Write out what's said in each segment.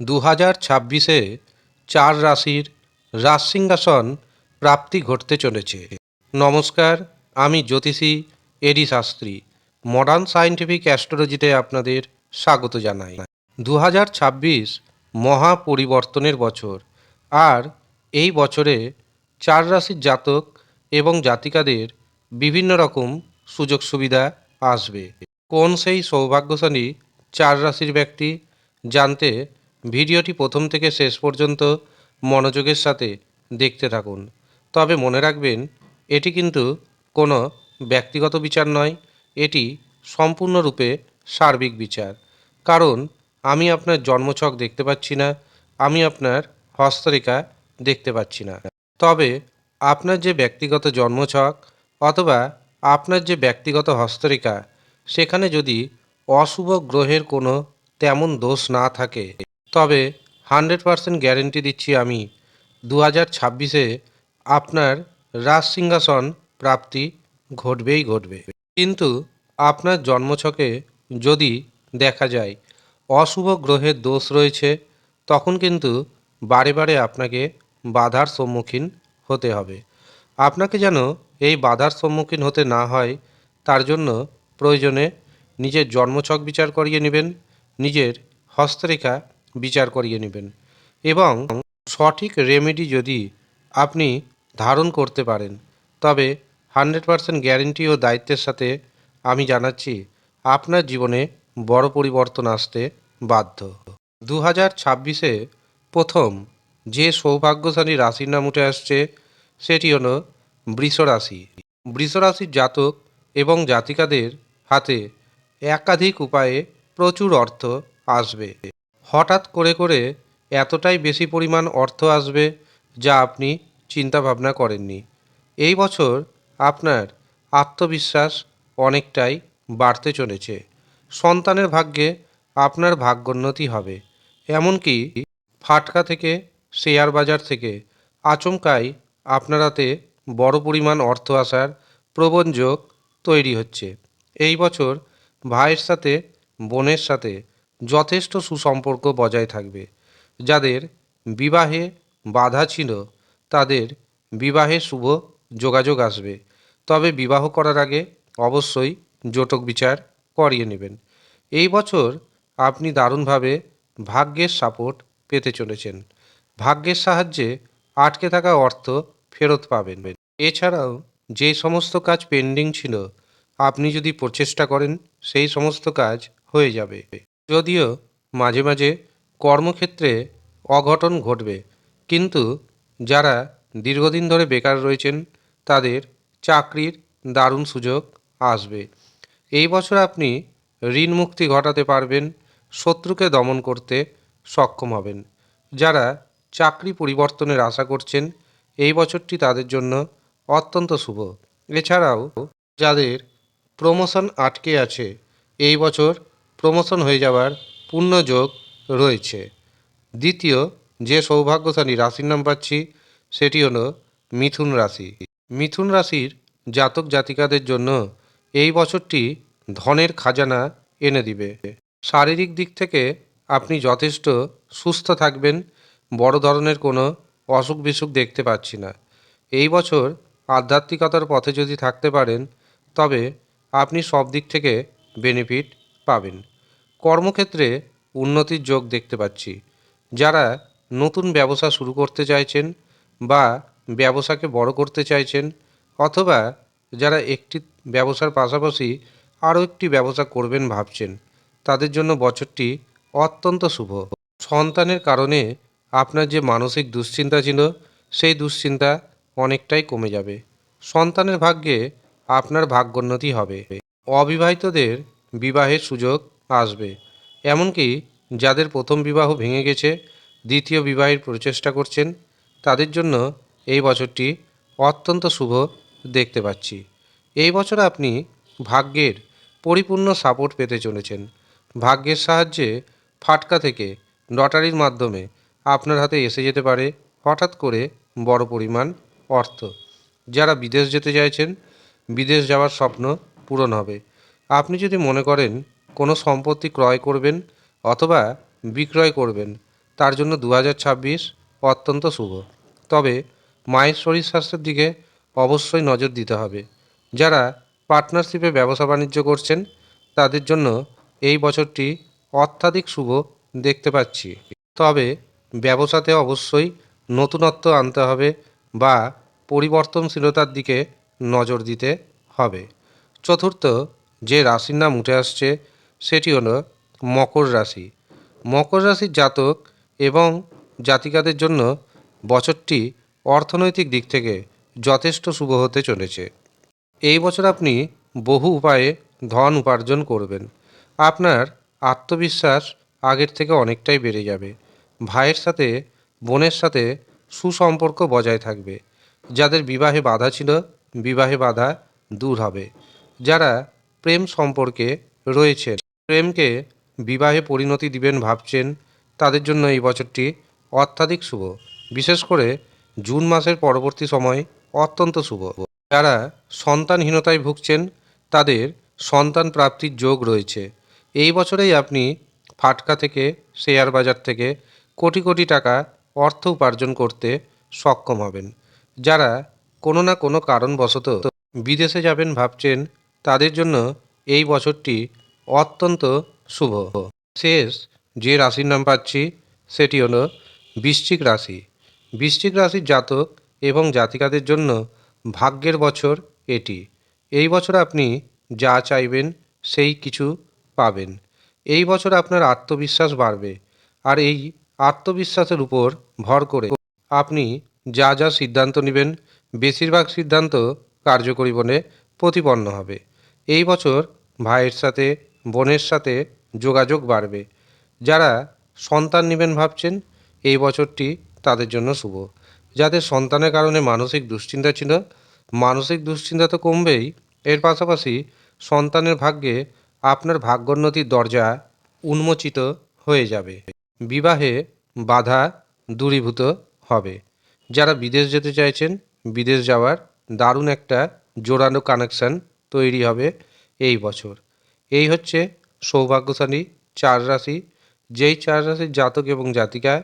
দু হাজার ছাব্বিশে চার রাশির রাজসিংহাসন প্রাপ্তি ঘটতে চলেছে। নমস্কার, আমি জ্যোতিষী A D Shastri. Modern scientific অ্যাস্ট্রোলজিতে আপনাদের স্বাগত জানাই। দু হাজার ছাব্বিশ মহা পরিবর্তনের বছর। আর এই বছরে চার রাশির জাতক এবং জাতিকাদের বিভিন্ন রকম সুযোগ সুবিধা আসবে। কোন সেই সৌভাগ্যশালী চার রাশির ব্যক্তি জানতে ভিডিওটি প্রথম থেকে শেষ পর্যন্ত মনোযোগের সাথে দেখতে থাকুন। তবে মনে রাখবেন, এটি কিন্তু কোনো ব্যক্তিগত বিচার নয়, এটি সম্পূর্ণরূপে সার্বিক বিচার। কারণ, আমি আপনার জন্মছক দেখতে পাচ্ছি না, আমি আপনার হস্তরেখা দেখতে পাচ্ছি না। তবে, আপনার যে ব্যক্তিগত জন্মছক অথবা আপনার যে ব্যক্তিগত হস্তরেখা, সেখানে যদি অশুভ গ্রহের কোনো তেমন দোষ না থাকে তবে হান্ড্রেড পারসেন্ট গ্যারেন্টি দিচ্ছি আমি। দু হাজার ছাব্বিশে আপনার রাজ সিংহাসন প্রাপ্তি ঘটবেই ঘটবে। কিন্তু আপনার জন্মছকে যদি দেখা যায় অশুভ গ্রহের দোষ রয়েছে, তখন কিন্তু বারে বারে আপনাকে বাধার সম্মুখীন হতে হবে। আপনাকে যেন এই বাধার সম্মুখীন হতে না হয়, তার জন্য প্রয়োজনে নিজের জন্মছক বিচার করিয়ে নেবেন, নিজের হস্তরেখা বিচার করিয়ে নেবেন। এবং সঠিক রেমেডি যদি আপনি ধারণ করতে পারেন, তবে হান্ড্রেড পারসেন্ট গ্যারেন্টি ও দায়িত্বের সাথে আমি জানাচ্ছি, আপনার জীবনে বড় পরিবর্তন আসতে বাধ্য। দু হাজার ছাব্বিশে প্রথম যে সৌভাগ্যশালী রাশির নাম উঠে আসছে, সেটি হলো বৃষ রাশি। বৃষ রাশির জাতক এবং জাতিকাদের হাতে একাধিক উপায়ে প্রচুর অর্থ আসবে। হঠাৎ করে করে এতটাই বেশি পরিমাণ অর্থ আসবে যা আপনি চিন্তা ভাবনা করেননি। এই বছর আপনার আত্মবিশ্বাস অনেকটাই বাড়তে চলেছে। সন্তানের ভাগ্যে আপনার ভাগ্যোন্নতি হবে। এমনকি ফাটকা থেকে, শেয়ার বাজার থেকে আচমকাই আপনার হাতে বড় পরিমাণ অর্থ আসার প্রবণ যোগ তৈরি হচ্ছে। এই বছর ভাইয়ের সাথে, বোনের সাথে যথেষ্ট সুসম্পর্ক বজায় থাকবে। যাদের বিবাহে বাধা ছিল, তাদের বিবাহে শুভ যোগাযোগ আসবে। তবে বিবাহ করার আগে অবশ্যই জটক বিচার করিয়ে নেবেন। এই বছর আপনি দারুণভাবে ভাগ্যের সাপোর্ট পেতে চলেছেন। ভাগ্যের সাহায্যে আটকে থাকা অর্থ ফেরত পাবেন। এছাড়াও যে সমস্ত কাজ পেন্ডিং ছিল, আপনি যদি প্রচেষ্টা করেন, সেই সমস্ত কাজ হয়ে যাবে। যদিও মাঝে মাঝে কর্মক্ষেত্রে অঘটন ঘটবে, কিন্তু যারা দীর্ঘদিন ধরে বেকার রয়েছেন, তাদের চাকরির দারুণ সুযোগ আসবে। এই বছর আপনি ঋণ মুক্তি ঘটাতে পারবেন, শত্রুকে দমন করতে সক্ষম হবেন। যারা চাকরি পরিবর্তনের আশা করছেন, এই বছরটি তাদের জন্য অত্যন্ত শুভ। এছাড়াও যাদের প্রমোশন আটকে আছে, এই বছর প্রমোশন হয়ে যাওয়ার পূর্ণ যোগ রয়েছে। দ্বিতীয়, যে সৌভাগ্যশালী রাশির নাম পাচ্ছি, সেটি হলো মিথুন রাশি। মিথুন রাশির জাতক জাতিকাদের জন্য এই বছরটি ধনের খাজানা এনে দিবে। শারীরিক দিক থেকে আপনি যথেষ্ট সুস্থ থাকবেন, বড় ধরনের কোনো অসুখ বিসুখ দেখতে পাচ্ছি না। এই বছর আধ্যাত্মিকতার পথে যদি থাকতে পারেন, তবে আপনি সব দিক থেকে বেনিফিট পাবেন। কর্মক্ষেত্রে উন্নতির যোগ দেখতে পাচ্ছি। যারা নতুন ব্যবসা শুরু করতে চাইছেন বা ব্যবসাকে বড় করতে চাইছেন অথবা যারা একটি ব্যবসার পাশাপাশি আরও একটি ব্যবসা করবেন ভাবছেন, তাদের জন্য বছরটি অত্যন্ত শুভ। সন্তানের কারণে আপনার যে মানসিক দুশ্চিন্তা ছিল, সেই দুশ্চিন্তা অনেকটাই কমে যাবে। সন্তানের ভাগ্যে আপনার ভাগ্যোন্নতি হবে। অবিবাহিতদের বিবাহের সুযোগ আসবে। এমনকি যাদের প্রথম বিবাহ ভেঙে গেছে, দ্বিতীয় বিবাহের প্রচেষ্টা করছেন, তাদের জন্য এই বছরটি অত্যন্ত শুভ দেখতে পাচ্ছি। এই বছর আপনি ভাগ্যের পরিপূর্ণ সাপোর্ট পেতে চলেছেন। ভাগ্যের সাহায্যে ফাটকা থেকে লটারির মাধ্যমে আপনার হাতে এসে যেতে পারে হঠাৎ করে বড় পরিমাণ অর্থ। যারা বিদেশ যেতে চাইছেন, বিদেশ যাওয়ার স্বপ্ন পূরণ হবে। আপনি যদি মনে করেন কোনো সম্পত্তি ক্রয় করবেন অথবা বিক্রয় করবেন, তার জন্য দু হাজার ছাব্বিশ অত্যন্ত শুভ। তবে মায়ের শরীর স্বাস্থ্যের দিকে অবশ্যই নজর দিতে হবে। যারা পার্টনারশিপে ব্যবসা বাণিজ্য করছেন, তাদের জন্য এই বছরটি অত্যাধিক শুভ দেখতে পাচ্ছি। তবে ব্যবসাতে অবশ্যই নতুনত্ব আনতে হবে বা পরিবর্তনশীলতার দিকে নজর দিতে হবে। চতুর্থ যে রাশির নাম উঠে আসছে সেটি হলো মকর রাশি। মকর রাশির জাতক এবং জাতিকাদের জন্য বছরটি অর্থনৈতিক দিক থেকে যথেষ্ট শুভ হতে চলেছে। এই বছর আপনি বহু উপায়ে ধন উপার্জন করবেন। আপনার আত্মবিশ্বাস আগের থেকে অনেকটাই বেড়ে যাবে। ভাইয়ের সাথে, বোনের সাথে সুসম্পর্ক বজায় থাকবে। যাদের বিবাহে বাধা ছিল, বিবাহে বাধা দূর হবে। যারা প্রেম সম্পর্কে রয়েছেন প্রেমকে বিবাহে পরিণতি দিবেন ভাবছেন তাদের জন্য এই বছরটি অত্যাধিক শুভ। বিশেষ করে জুন মাসের পরবর্তী সময় অত্যন্ত শুভ। যারা সন্তানহীনতায় ভুগছেন, তাদের সন্তান প্রাপ্তির যোগ রয়েছে। এই বছরেই আপনি ফাটকা থেকে, শেয়ার বাজার থেকে কোটি কোটি টাকা অর্থ উপার্জন করতে সক্ষম হবেন। যারা কোনো না কোনো কারণবশত বিদেশে যাবেন ভাবছেন, তাদের জন্য এই বছরটি অত্যন্ত শুভ। শেষ যে রাশির নাম পাচ্ছি, সেটি হলো বৃশ্চিক রাশি। বৃশ্চিক রাশির জাতক এবং জাতিকাদের জন্য ভাগ্যের বছর এটি। এই বছর আপনি যা চাইবেন, সেই কিছু পাবেন। এই বছর আপনার আত্মবিশ্বাস বাড়বে আর এই আত্মবিশ্বাসের উপর ভর করে আপনি যা যা সিদ্ধান্ত নেবেন, বেশিরভাগ সিদ্ধান্ত কার্যকরী বলে প্রতিপন্ন হবে। এই বছর ভাইয়ের সাথে বোনের সাথে যোগাযোগ বাড়বে। যারা সন্তান নেবেন ভাবছেন, এই বছরটি তাদের জন্য শুভ। যাদের সন্তানের কারণে মানসিক দুশ্চিন্তা ছিল, মানসিক দুশ্চিন্তা তো কমবেই। এর পাশাপাশি সন্তানের ভাগ্যে আপনার ভাগ্যোন্নতির দরজা উন্মোচিত হয়ে যাবে। বিবাহে বাধা দূরীভূত হবে। যারা বিদেশ যেতে চাইছেন, বিদেশ যাওয়ার দারুণ একটা জোরালো কানেকশান তৈরি হবে এই বছর। এই হচ্ছে সৌভাগ্যশালী চার রাশি। যেই চার রাশির জাতক এবং জাতিকায়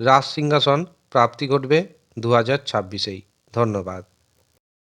রাজ সিংহাসন প্রাপ্তি ঘটবে দু হাজার ছাব্বিশেই। ধন্যবাদ।